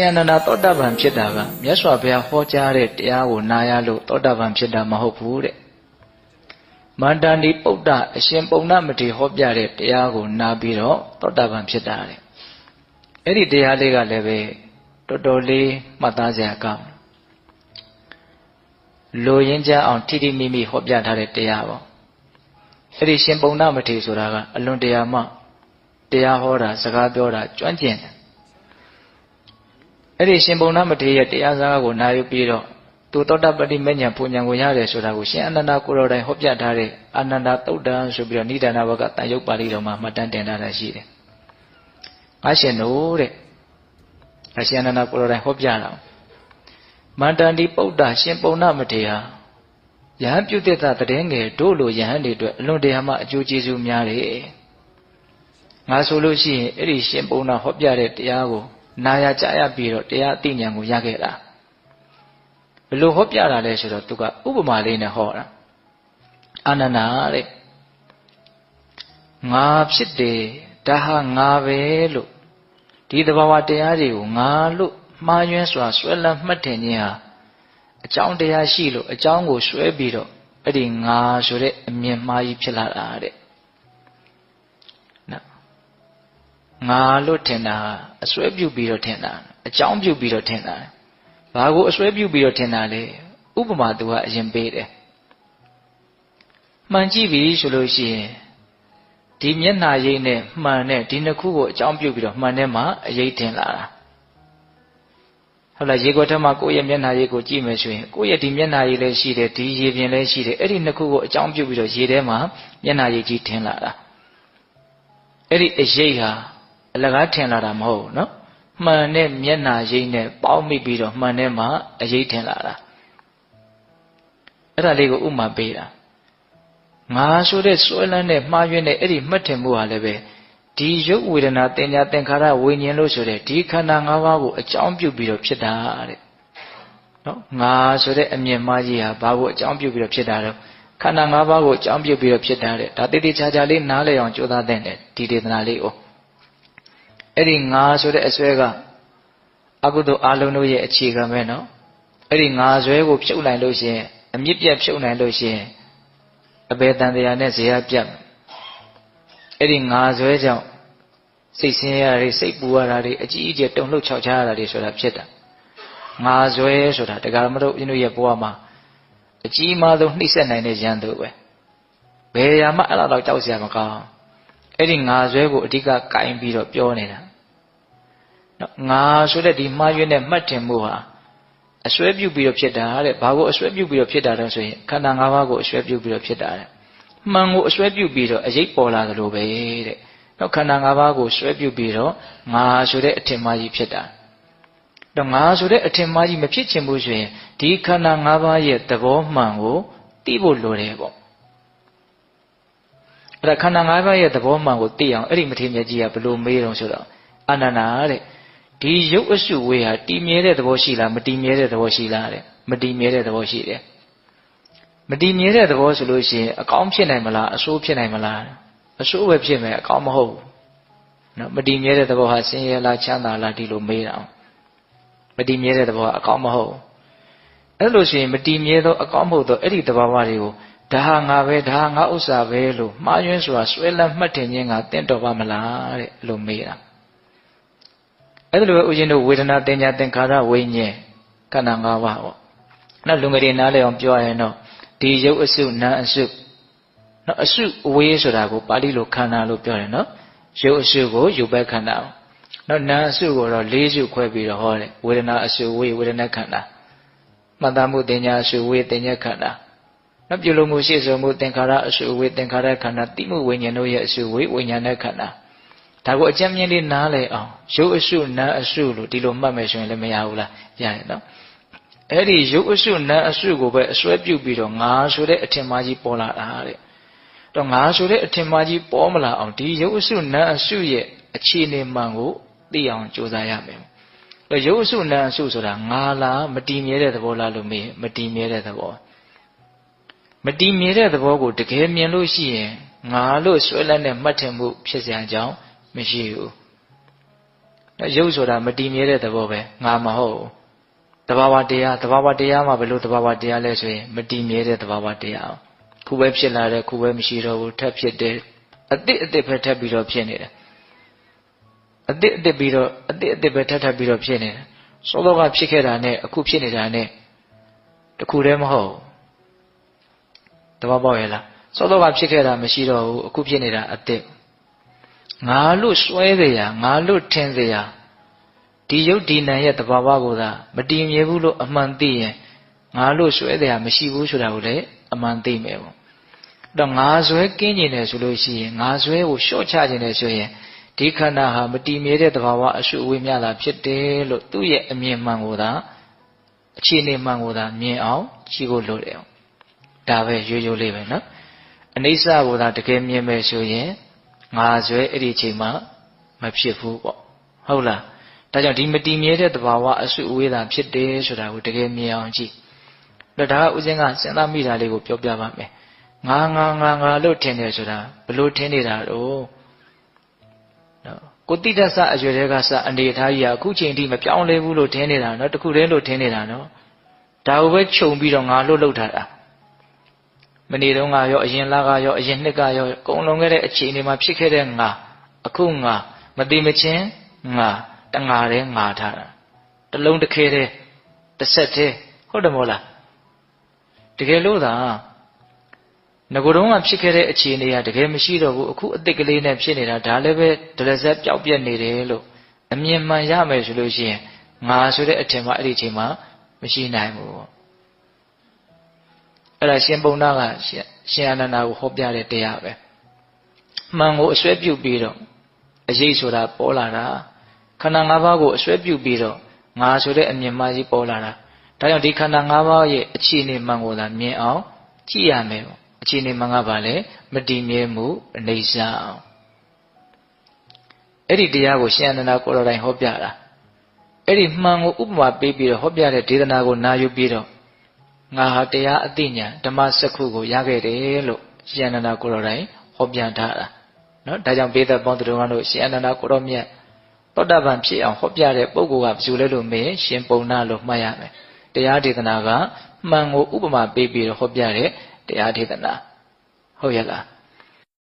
ဉာဏနာသောတာပန်ဖြစ်တာကမြတ်စွာဘုရားဟောကြားတဲ့တရားကိုနာရလို့သောတာပန်ဖြစ်တာမဟုတ်ဘူးတဲ့မန္တန်ဒီပုဒ္ဒအရှင်ပုံနာမထေဟောပြတဲ့တရားကိုနာပြီးတော့သောတာပန်ဖြစ်တာတဲ့အဲ့ဒီတရားလေးကလည်းပဲတော်တော်လေးမှတ်သားစရာကောင်းလိုရင်းကြအောင်ထိထိမိမိဟောပြထားတဲ့တရားပေါ့အဲ့ဒီရှင်ပုံနာမထေဆိုတာကအလွန်တရာမှတရားဟောတာစကားပြောတာကျွမ်းကျင်တယ် အဲ့ဒီရှင်ပုံနာမထေရရဲ့တရားစကားကိုနာယူပြီးတော့သူသောတာပတိမဉ္ဇဉ်ပူဉ္ဇဉ်ကိုရတယ်ဆိုတာကိုရှင်အနန္ဒကိုယ်တော်တိုင်ဟောပြထားတဲ့အာနန္ဒသုတ်တံဆိုပြီးတော့နိဒာနဘကတန်ရုပ်ပါဠိတော်မှာမှတ်တမ်းတင်ထားတာရှိတယ်။ငါရှင်တို့တဲ့အရှင်အနန္ဒကိုယ်တော်တိုင်ဟောပြတာမန္တန်ဒီပုဒ္ဒရှင်ပုံနာမထေရယဟန်ပြုတ်တဲ့တည်ငယ်တို့လိုယဟန်တွေအတွက်အလွန်တရာမှအကျိုးကျေးဇူးများတယ်။ငါဆိုလို့ရှိရင်အဲ့ဒီရှင်ပုံနာဟောပြတဲ့တရားကို နာရကြရပြီးတော့တရားအသိဉာဏ်ကိုရခဲ့တာဘယ်လိုဟောပြတာလဲဆိုတော့သူကဥပမာလေးနဲ့ဟောတာအာနန္ဒာတဲ့ငါဖြစ်တယ်ဒါဟာငါပဲလို့ဒီသဘာဝတရားတွေကိုငါလို့မှားယွင်းစွာဆွဲလန်းမှတ်တင်ခြင်းဟာအကြောင်းတရားရှိလို့အကြောင်းကိုဆွဲပြီးတော့အဲ့ဒီငါဆိုတဲ့အမြင်မှားကြီးဖြစ်လာတာတဲ့ ငါလို့ထင်တာအစွဲပြုတ်ပြီးတော့ထင်တာအကြောင်းပြုတ်ပြီးတော့ထင်တာဘာကိုအစွဲပြုတ်ပြီးတော့ထင်တာလဲဥပမာသူကအရင်ပေးတယ်မှန်ကြည့်ပြီဆိုလို့ရှိရင်ဒီမျက်နှာရိပ်နဲ့မှန်နဲ့ဒီနှစ်ခုကိုအကြောင်းပြုတ်ပြီးတော့မှန်တဲ့မှာအရေးထင်လာတာဟုတ်လားရေခွက်ထဲမှာကိုယ့်ရဲ့မျက်နှာရိပ်ကိုကြည့်မယ်ဆိုရင်ကိုယ့်ရဲ့ဒီမျက်နှာရိပ်လည်းရှိတယ်ဒီရေပြင်လည်းရှိတယ်အဲ့ဒီနှစ်ခုကိုအကြောင်းပြုတ်ပြီးတော့ရေထဲမှာမျက်နှာရိပ်ကြီးထင်လာတာအဲ့ဒီအရေးဟာ အလကားထင်လာတာမဟုတ်နော်မှန်တဲ့မျက်နာရိပ်နဲ့ပေါင်းမိပြီးတော့မှန်တဲ့မှာအရေးထင်လာတာအဲ့ဒါလေးကိုဥမာပေးတာငါဆိုတဲ့စွဲလန်းတဲ့မှားယွင်းတဲ့အဲ့ဒီမှတ်ထင်မှုဟာလည်းပဲဒီရုပ်ဝေဒနာတင်ညာသင်္ခါရဝိညာဉ်လို့ဆိုတဲ့ဒီခန္ဓာ၅ပါးကိုအကြောင်းပြုပြီးတော့ဖြစ်တာတဲ့နော်ငါဆိုတဲ့အမြင်မှားကြီးဟာဘာကိုအကြောင်းပြုပြီးတော့ဖြစ်တာတော့ခန္ဓာ၅ပါးကိုအကြောင်းပြုပြီးတော့ဖြစ်တာတဲ့ဒါတိတိကျကျလေးနားလည်အောင်ကြိုးစားတဲ့ဒီဒေသနာလေးကို အဲ့ဒီငါဆိုတဲ့အစွဲကအကုသိုလ်အလုံးတို့ရဲ့အခြေခံပဲနော်အဲ့ဒီငါဆွဲကိုဖြုတ်နိုင်လို့ရှိရင်အမြင့်ပြတ်ဖြုတ်နိုင်လို့ရှိရင်အဘေတန်တရားနဲ့ဇေယျပြတ်အဲ့ဒီငါဆွဲကြောင့်စိတ်ဆင်းရဲတာတွေစိတ်ပူရတာတွေအကြီးအကျယ်တုန်လှုပ်ခြောက်ခြားရတာတွေဆိုတာဖြစ်တာငါဆွဲဆိုတာတရားမတို့ပြင်းတို့ရဲ့ဘဝမှာအကြီးမားဆုံးနှိမ့်ဆက်နိုင်တဲ့ရန်သူပဲဘယ်ရာမှအဲ့လောက်ကြောက်စရာမကောင်း အဲ့ဒီငါဆွဲကိုအဓိကကင်ပြီးတော့ပြောနေတာနော်ငါဆိုတဲ့ဒီမှားယွင်းတဲ့မှတ်တင်မှုဟာအစွဲပြုတ်ပြီးတော့ဖြစ်တာတဲ့ဘာကိုအစွဲပြုတ်ပြီးတော့ဖြစ်တာလဲဆိုရင်ခန္ဓာ၅ပါးကိုအစွဲပြုတ်ပြီးတော့ဖြစ်တာတဲ့မှန်ကိုအစွဲပြုတ်ပြီးတော့အရေးပေါ်လာသလိုပဲတဲ့နော်ခန္ဓာ၅ပါးကိုစွဲပြုတ်ပြီးတော့ငါဆိုတဲ့အထင်မှားကြီးဖြစ်တာတော့ငါဆိုတဲ့အထင်မှားကြီးမဖြစ်ချင်ဘူးဆိုရင်ဒီခန္ဓာ၅ပါးရဲ့သဘောမှန်ကိုသိဖို့လိုတယ်ပေါ့ အဲ့ဒါခန္ဓာ၅ပါးရဲ့သဘောမှန်ကိုသိအောင်အဲ့ဒီမထေမြတ်ကြီးကဘလို့မေးတော့ဆိုတော့အာနန္ဒာတဲ့ဒီရုပ်အစုဝေးဟာတည်မြဲတဲ့သဘောရှိလားမတည်မြဲတဲ့သဘောရှိလားတဲ့မတည်မြဲတဲ့သဘောရှိတယ်မတည်မြဲတဲ့သဘောဆိုလို့ရှိရင်အကောင်းဖြစ်နိုင်မလားအဆိုးဖြစ်နိုင်မလားအဆိုးပဲဖြစ်မယ်အကောင်းမဟုတ်ဘူးနော်မတည်မြဲတဲ့သဘောဟာဆင်းရဲလားချမ်းသာလားဒီလိုမေးတာမတည်မြဲတဲ့သဘောကအကောင်းမဟုတ်အဲ့လိုဆိုရင်မတည်မြဲသောအကောင်းမဟုတ်သောအဲ့ဒီသဘာဝတွေကို ဒါဟာငါပဲဒါဟာငါဥစ္စာပဲလို့မှားယွင်းစွာဆွဲလန်းမှတ်ထင်ခြင်းကတင့်တော်ပါမလားတဲ့အဲ့လိုမေးတာအဲ့ဒါလိုပဲဦးဇင်းတို့ဝေဒနာတင်ညာသင်္ခါရဝိညာဉ်ခန္ဓာ၅ပါးပေါ့နောက်လူငယ်တွေနားလည်အောင်ပြောရရင်တော့ဒီရုပ်အစုနာအစုနော်အစုအဝေးဆိုတာကိုပါဠိလိုခန္ဓာလို့ပြောတယ်နော်ရုပ်အစုကိုယူပဲခန္ဓာနော်နာအစုကိုတော့၄စုခွဲပြီးတော့ဟောတယ်ဝေဒနာအစုဝေဝေဒနာခန္ဓာမှတ်သားမှုတင်ညာအစုဝေတင်ညာခန္ဓာ နော်ပြုလို့မှုရှေ့ဆုံးမှုသင်္ခါရအစုဝေသင်္ခါရခန္ဓာတိမှုဝိညာဉ်တို့ရဲ့အစုဝေဝိညာဉ်နဲ့ခန္ဓာဒါကိုအကြံမြင်လေးနားလည်အောင်ရုပ်အစုနာအစုလို့ဒီလိုမှတ်မယ်ဆိုရင်လည်းမရဘူးလားရတယ်နော်အဲ့ဒီရုပ်အစုနာအစုကိုပဲအစွဲပြုတ်ပြီးတော့ငါဆိုတဲ့အထင်မှားကြီးပေါ်လာတာတဲ့တော့ငါဆိုတဲ့အထင်မှားကြီးပေါ်မလာအောင်ဒီရုပ်အစုနာအစုရဲ့အခြေအနေမှန်ကိုသိအောင်ကြိုးစားရမယ်တော့ရုပ်အစုနာအစုဆိုတာငါလားမတည်မြဲတဲ့သဘောလားလို့မေးမတည်မြဲတဲ့သဘော မတည်မြဲတဲ့သဘောကိုတကယ်မြင်လို့ရှိရင်ငါလို့ဆွဲလန်းတဲ့မှတ်ထင်မှုဖြစ်စရာအကြောင်းမရှိဘူးရုပ်ဆိုတာမတည်မြဲတဲ့သဘောပဲငါမဟုတ်ဘူးတဘာဝတရားတဘာဝတရားမှာဘယ်လိုတဘာဝတရားလဲဆိုရင်မတည်မြဲတဲ့တဘာဝတရားခုပဲဖြစ်လာတယ်ခုပဲမရှိတော့ဘူးထပ်ဖြစ်တယ်အတိအတိပဲထပ်ပြီးတော့ဖြစ်နေတယ်အတိအတိပြီးတော့အတိအတိပဲထပ်ထပ်ပြီးတော့ဖြစ်နေတယ်စောစောကဖြစ်ခဲ့တာနဲ့အခုဖြစ်နေတာနဲ့တခုတည်းမဟုတ် တဘာပေါက်ရဲ့လားစောစောကဖြစ်ခဲ့တာမရှိတော့ဘူးအခုဖြစ်နေတာအတိငါလို့စွဲเสียငါလို့ထင်เสียဒီယုတ်ဒီနံရဲ့တဘာဝကိုသာမတည်မြဲဘူးလို့အမှန်သိရင်ငါလို့စွဲเสียမရှိဘူးဆိုတာကိုလည်းအမှန်သိမယ်ပေါ့တော့ငါဆွဲကင်းကျင်တယ်ဆိုလို့ရှိရင်ငါဆွဲကိုလျှော့ချခြင်းတယ်ဆိုရင်ဒီခန္ဓာဟာမတည်မြဲတဲ့သဘာဝအရှုအဝေးမြတာဖြစ်တယ်လို့သူ့ရဲ့အမြင်မှန်ကိုသာအခြေအနေမှန်ကိုသာမြင်အောင်ကြည့်ဖို့လိုတယ် ဒါပဲရိုးရိုးလေးပဲနော်အနိစ္စကိုသာတကယ်မြင်မယ်ဆိုရင်ငါဆွဲအဲ့ဒီအချိန်မှမဖြစ်ဘူးပေါ့ဟုတ်လားဒါကြောင့်ဒီမတည်မြဲတဲ့သဘာဝအရှုအဝေးသာဖြစ်တယ်ဆိုတာကိုတကယ်မြင်အောင်ကြည့်ဒါဒါကဥစဉ်ကစဉ်းစားမိတာလေးကိုပြောပြပါမယ်ငါငါငါငါလို့ထင်တယ်ဆိုတာဘလို့ထင်နေတာတော့နော်ကိုတိတ္တဆအရွယ်တွေကစအနေထားကြီးကအခုချိန်ထိမပြောင်းလဲဘူးလို့ထင်နေတာနော်တခုတည်းလို့ထင်နေတာနော်ဒါကိုပဲခြုံပြီးတော့ငါလို့လှုပ်ထားတာ မနေ့တုန်းကရောအရင်လကရောအရင်နှစ်ကရောကုံလုံးခဲ့တဲ့အခြေအနေမှာဖြစ်ခဲ့တဲ့ငါအခုငါမတိမချင်းငါတငါတည်းငါထားတာတလုံးတစ်ခဲတည်းတစ်ဆက်တည်းဟုတ်တယ်မို့လားတကယ်လို့သာငကိုယ်တော့ကဖြစ်ခဲ့တဲ့အခြေအနေကတကယ်မရှိတော့ဘူးအခုအစ်စ်ကလေးနဲ့ဖြစ်နေတာဒါလည်းပဲဒလဇက်ပျောက်ပြက်နေတယ်လို့အမြင်မှန်ရမယ်ဆိုလို့ရှိရင်ငါဆိုတဲ့အထင်မှအဲ့ဒီအချိန်မှာမရှိနိုင်ဘူး အဲ့ဒါရှင်ပုံနာကရှင်အနန္ဒာကိုဟောပြတဲ့တရားပဲမှန်ကိုအစွဲပြုတ်ပြီးတော့အရေးဆိုတာပေါ်လာတာခန္ဓာ၅ပါးကိုအစွဲပြုတ်ပြီးတော့ငါဆိုတဲ့အမြင်မှကြီးပေါ်လာတာဒါကြောင့်ဒီခန္ဓာ၅ပါးရဲ့အခြေအနေမှန်ကိုသာမြင်အောင်ကြည့်ရမယ်ပေါ့အခြေအနေမှန်ကပါလေမတည်မြဲမှုအနေစာအောင်အဲ့ဒီတရားကိုရှင်အနန္ဒကိုတော်တိုင်ဟောပြတာအဲ့ဒီမှန်ကိုဥပမာပေးပြီးတော့ဟောပြတဲ့ဒေသနာကိုနာယူပြီးတော့ ငါဟာတရားအသိဉာဏ်ဓမ္မစက္ခုကိုရခဲ့တယ်လို့ရှင်အနန္ဒကိုတော်တိုင်ဟောပြထားတာနော်ဒါကြောင့်ပေးသက်ပေါင်းသူတို့ကတော့ရှင်အနန္ဒကိုတော်မြတ်သောတာပန်ဖြစ်အောင်ဟောပြတဲ့ပုဂ္ဂိုလ်ကဘယ်သူလဲလို့မေးရှင်ပုံနာလို့မှတ်ရမယ်တရားဒေသနာကမှန်ကိုဥပမာပေးပြီးတော့ဟောပြတဲ့တရားဒေသနာဟုတ်ရဲ့လား